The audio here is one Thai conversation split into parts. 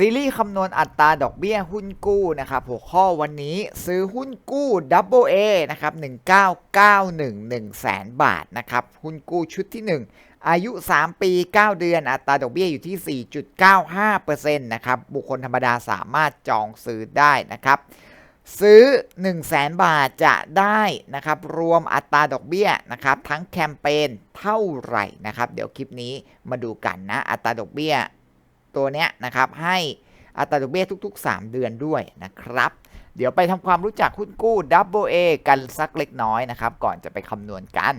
ซีรีส์คำนวณอัตราดอกเบี้ยหุ้นกู้นะครับหัวข้อวันนี้ซื้อหุ้นกู้ Double A นะครับ1991 1แสนบาทนะครับหุ้นกู้ชุดที่ 1 อายุ 3 ปี 9 เดือนอัตราดอกเบี้ยอยู่ที่ 4.95%นะครับบุคคลธรรมดาสามารถจองซื้อได้นะครับซื้อ 1 0 0 0 0แบาทจะได้นะครับรวมอัตราดอกเบี้ยนะครับทั้งแคมเปญเท่าไหร่นะครับเดี๋ยวคลิปนี้มาดูกันนะอัตราดอกเบี้ย ตัวเนี้ยนะครับให้อัตราดอกเบี้ยทุก ๆ 3 เดือนด้วยนะครับ เดี๋ยวไปทำความรู้จักหุ้นกู้ Double A กันสักเล็กน้อยนะครับ ก่อนจะไปคำนวณกัน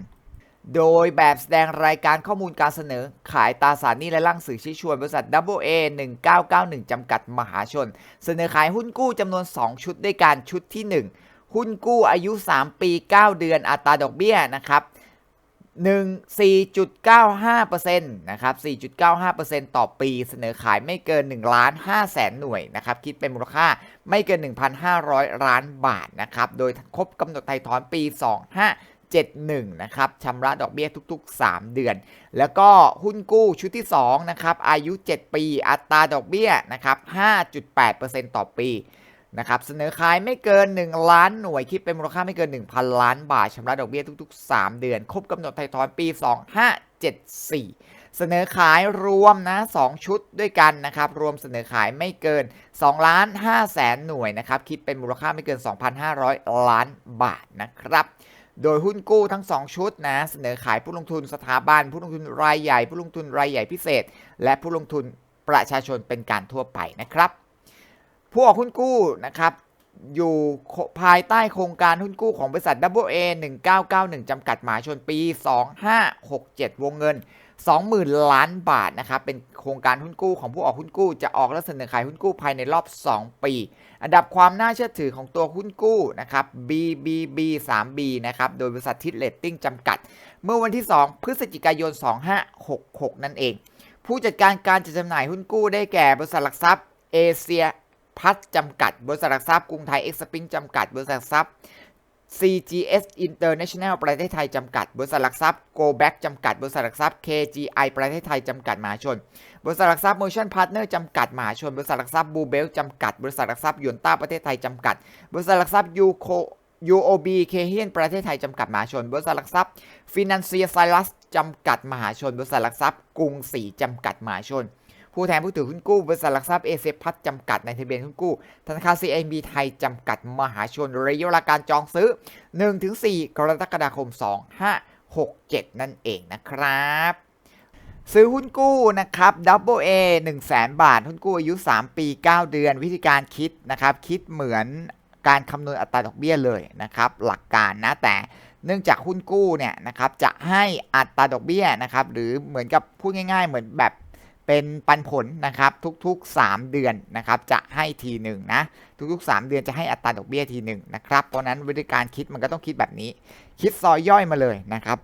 โดยแบบแสดงรายการข้อมูลการเสนอ ขายตราสารหนี้และร่างสื่อชี้ชวนบริษัท AA 1991 จำกัดมหาชน เสนอขายหุ้นกู้จำนวน 2 ชุดด้วยกันชุดที่ 1 หุ้นกู้อายุ 3 ปี 9 เดือนอัตราดอกเบี้ยนะครับ 1 4.95%นะครับ 4.95%ต่อปี เสนอขายไม่เกิน1ล้าน5แสนหน่วยนะครับ คิดเป็นมูลค่าไม่เกิน 1,500 ล้านบาทนะครับ โดยครบกำหนดไถ่ถอนปี 2571 นะครับชำระดอกเบี้ยทุก ๆ 3 เดือน แล้วก็หุ้นกู้ชุดที่ 2 นะครับ อายุ 7 ปี อัตราดอกเบี้ยนะครับ 5.8%ต่อปี นะครับเสนอขายไม่เกิน 1 ล้านหน่วยคิดเป็นมูลค่าไม่เกิน 1,000 ล้านบาทชำระดอกเบี้ยทุก ๆ 3 เดือน ครบกำหนดไถ่ถอนปี 2574 เสนอขายรวมนะ2ชุดด้วยกันนะครับ รวมเสนอขายไม่เกิน2ล้าน5แสนหน่วยนะครับคิดเป็นมูลค่าไม่เกิน 2,500 ล้านบาทนะครับโดยหุ้นกู้ทั้ง 2 ชุดนะเสนอขายผู้ลงทุนสถาบัน ผู้ลงทุนรายใหญ่ ผู้ลงทุนรายใหญ่พิเศษ และผู้ลงทุนประชาชนเป็นการทั่วไปนะครับ ผู้ออกหุ้นกู้นะครับอยู่ภายใต้โครงการหุ้นกู้ของบริษัท AA 1991 จำกัดหมาชนปี 2567 วงเงิน 20,000 ล้านบาทนะครับ เป็นโครงการหุ้นกู้ของผู้ออกหุ้นกู้จะออกและเสนอขายหุ้นกู้ภายในรอบ 2 ปี อันดับความน่าเชื่อถือของตัวหุ้นกู้นะครับ BBB 3B นะครับ โดยบริษัททิดเลตติ้งจำกัด เมื่อวันที่ 2 พฤศจิกายน 2566 นั่นเอง ผู้จัดการการจัดจำหน่ายหุ้นกู้ได้แก่บริษัทหลักทรัพย์เอเชีย พัฒจำกัด บริษัทหลักทรัพย์กรุงไทยเอ็กซ์ปิงจำกัด บริษัทหลักทรัพย์ CGS International ประเทศไทยจำกัด บริษัทหลักทรัพย์ Go Back จำกัด บริษัทหลักทรัพย์ KGI ประเทศไทยจำกัดมหาชน บริษัทหลักทรัพย์ Motion Partner จำกัดมหาชน บริษัทหลักทรัพย์ Blue Belt จำกัด บริษัทหลักทรัพย์ยนต้าประเทศไทยจำกัด บริษัทหลักทรัพย์ Uco UOB เคเฮียนประเทศไทยจำกัดมหาชน บริษัทหลักทรัพย์ Financier Cyrus จำกัดมหาชน บริษัทหลักทรัพย์กรุงศรีจำกัดมหาชน ผู้แทนผู้ถือหุ้นกู้บริษัทหลักทรัพย์เอเซพัฒจำกัดในทะเบียนหุ้นกู้ ธนาคาร CIB ไทยจำกัดมหาชนระยะเวลาการจองซื้อ 1-4 กรกฎาคม 2567 นั่นเองนะครับซื้อหุ้นกู้นะครับ Double A 1 0 0 0 0 0 บาท หุ้นกู้อายุ 3 ปี 9 เดือน วิธีการคิดนะครับ คิดเหมือนการคำนวณอัตราดอกเบี้ยเลยนะครับ หลักการนะ แต่เนื่องจากหุ้นกู้เนี่ยนะครับ จะให้อัตราดอกเบี้ยนะครับ หรือเหมือนกับพูดง่าย ๆ เหมือนแบบ เป็นปันผลนะครับทุกๆ 3 เดือนนะครับจะให้ทีหนึ่งนะทุกๆ 3 เดือนจะให้อัตราดอกเบี้ยทีหนึ่งนะครับเพราะนั้นวิธีการคิดมันก็ต้องคิดแบบนี้ คิดซอยย่อยมาเลยนะครับ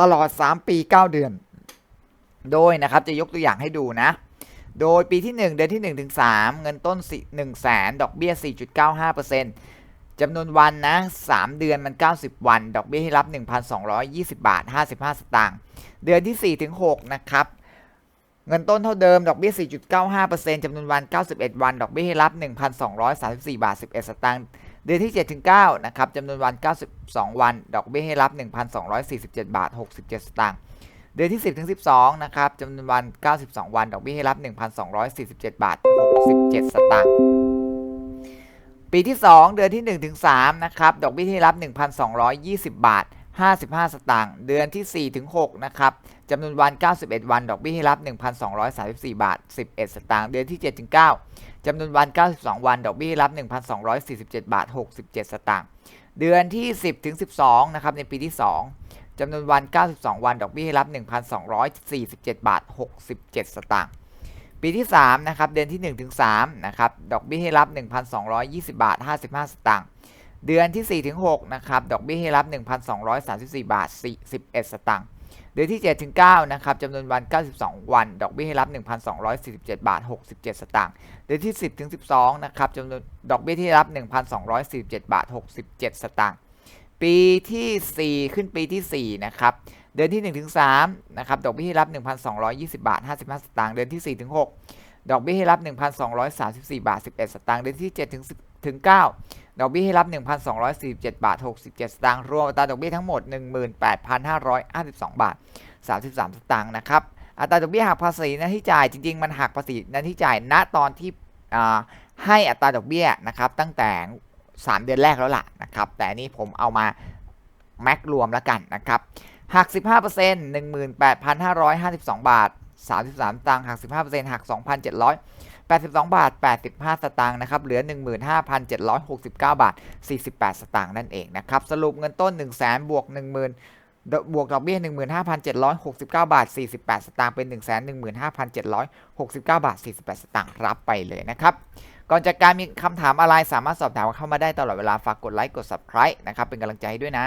ตลอด 3 ปี 9 เดือน โดยนะครับจะยกตัวอย่างให้ดูนะ โดยปีที่ 1 เดือนที่1ถึง3เงินต้น 1 0 0 0 0แสนดอกเบี้ย 4.95%จำนวนวันนะ 3 เดือนมัน 90 วัน ดอกเบี้ยให้รับ 1,220 บาท 55 สตางค์ เดือนที่ 4 ถึง 6 นะครับ เงินต้นเท่าเดิม ดอกเบี้ย 4.95%จำนวนวัน 91 วัน ดอกเบี้ยให้รับ 1,234 บาท 11 สตางค์ เดือนที่ 7-9 นะครับจำนวนวัน 92 วัน ดอกเบี้ยให้รับ 1,247 บาท 67 สตางค์ เดือนที่ 10-12 นะครับจำนวนวัน 92 วัน ดอกเบี้ยให้รับ 1,247 บาท 67 สตางค์ ปีที่ 2 เดือนที่ 1-3 นะครับ ดอกเบี้ยให้รับ 1,220 บาท 55 สตางค์ เดือนที่ 4-6 นะครับ จำนวนวัน 91 วัน ดอกเบี้ยให้รับ 1,234 บาท 11 สตางค์ เดือนที่ 7 ถึง 9 จำนวนวัน 92 วัน ดอกเบี้ยให้รับ 1,247 บาท 67 สตางค์ เดือนที่ 10 ถึง 12 นะครับ ในปีที่ 2 จำนวนวัน 92 วัน ดอกเบี้ยให้รับ 1,247 บาท 67 สตางค์ ปีที่ 3 นะครับ เดือนที่ 1 ถึง 3 นะครับ ดอกเบี้ยให้รับ 1,220 บาท 55 สตางค์ เดือนที่ 4 ถึง 6 นะครับ ดอกเบี้ยให้รับ 1,234 บาท41สตางค์ ดือนที่7ถึง9นะครับจำนวนวัน 92 วัน ดอกเบี้ยให้รับ 1,247 บาท 67 สตางค์ เดือนที่ 10ถึง12 นะครับจำนวนดอกเบี้ยที่รับ 1,247 บาท 67 สตางค์ ปีที่ 4 ขึ้นปีที่ 4 นะครับ เดือนที่1ถึง3นะครับ ดอกเบี้ยที่รับ 1,220 บาท 55 สตางค์ เดือนที่4ถึง6ดอกเบี้ยให้รับ 1,234 บาท 11 สตางค์ เดือนที่7ถึง10ถึง9 ดอกเบี้ยให้รับ 1,247 บาท 67 สตางค์รวมอัตราดอกเบี้ยทั้งหมด 18,552 บาท 33 สตางค์นะครับอัตราดอกเบี้ยหักภาษีน้าที่จ่ายจริงๆ มันหักภาษีน้าที่จ่ายณตอนที่ให้อัตราดอกเบี้ยนะครับตั้งแต่ 3 เดือนแรกแล้วล่ะนะครับแต่นนี้ผมเอามาแม็กรวมแล้วกันนะครับหัก 15% 18,552 บาท 33สตางค์หัก 15%หัก 2,700 82 บาท 85 สตางค์นะครับ เหลือ 15,769 บาท 48 สตางค์นั่นเองนะครับ สรุปเงินต้น 1 0 0 0 0 0บวก 10,000บวกดอกเบี้ย 15,769 บาท 48 สตางค์เป็น 115,769 บาท 48 สตางค์รับไปเลยนะครับ ก่อนจากการมีคำถามอะไรสามารถสอบถามเข้ามาได้ตลอดเวลาฝากกดไลค์กด subscribe นะครับ เป็นกำลังใจด้วยนะ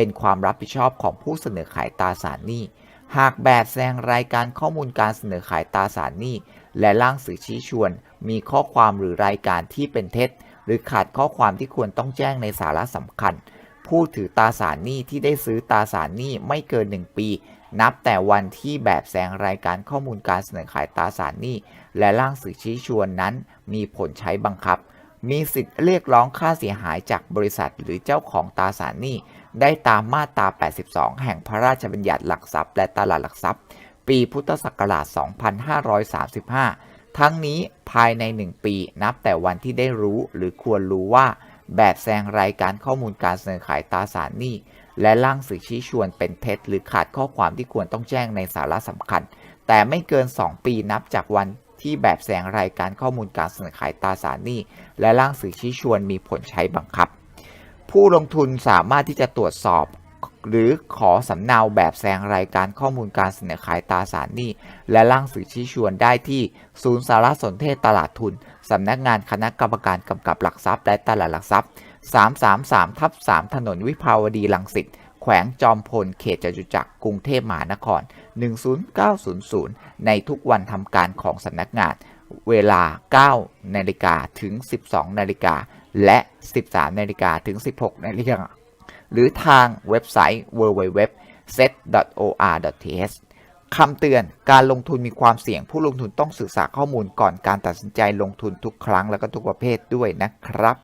เป็นความรับผิดชอบของผู้เสนอขายตราสารหนี้ หากแบบแสดงรายการข้อมูลการเสนอขายตราสารหนี้ และร่างสื่อชี้ชวน มีข้อความหรือรายการที่เป็นเท็จ หรือขาดข้อความที่ควรต้องแจ้งในสาระสำคัญ ผู้ถือตราสารหนี้ที่ได้ซื้อตราสารหนี้ไม่เกิน 1 ปี นับแต่วันที่แบบแสดงรายการข้อมูลการเสนอขายตราสารหนี้ และร่างสื่อชี้ชวนนั้น มีผลใช้บังคับ มีสิทธิ์เรียกร้องค่าเสียหายจากบริษัทหรือเจ้าของตราสารหนี้ ได้ตามมาตรา 82 แห่งพระราชบัญญัติหลักทรัพย์และตลาดหลักทรัพย์ ปีพุทธศักราช 2535 ทั้งนี้ภายใน 1 ปีนับแต่วันที่ได้รู้หรือควรรู้ว่า แบบแสดงรายการข้อมูลการเสนอขายตราสารหนี้ และร่างสื่อชี้ชวนเป็นเท็จ หรือขาดข้อความที่ควรต้องแจ้งในสาระสำคัญ แต่ไม่เกิน 2 ปีนับจากวัน ที่แบบแสดงรายการข้อมูลการเสนอขายตราสารหนี้ และร่างสื่อชี้ชวนมีผลใช้บังคับ ผู้ลงทุนสามารถที่จะตรวจสอบ หรือขอสำเนาแบบแสดงรายการข้อมูลการเสนอขายตราสารหนี้ และร่างสื่อชี้ชวนได้ที่ศูนย์สารสนเทศตลาดทุนสำนักงานคณะกรรมการกำกับหลักทรัพย์และตลาดหลักทรัพย์ 333ทับ3ถนนวิภาวดีรังสิต วงจอมพล เขตจตุจักร กรุงเทพมหานคร 10900 ในทุกวันทำการของสำนักงาน เวลา 9 นาฬิกาถึง 12 นาฬิกา และ 13 นาฬิกาถึง 16 นาฬิกา หรือทางเว็บไซต์ www.set.or.th คำเตือน การลงทุนมีความเสี่ยง ผู้ลงทุนต้องศึกษาข้อมูลก่อนการตัดสินใจลงทุนทุกครั้งและก็ทุกประเภทด้วยนะครับ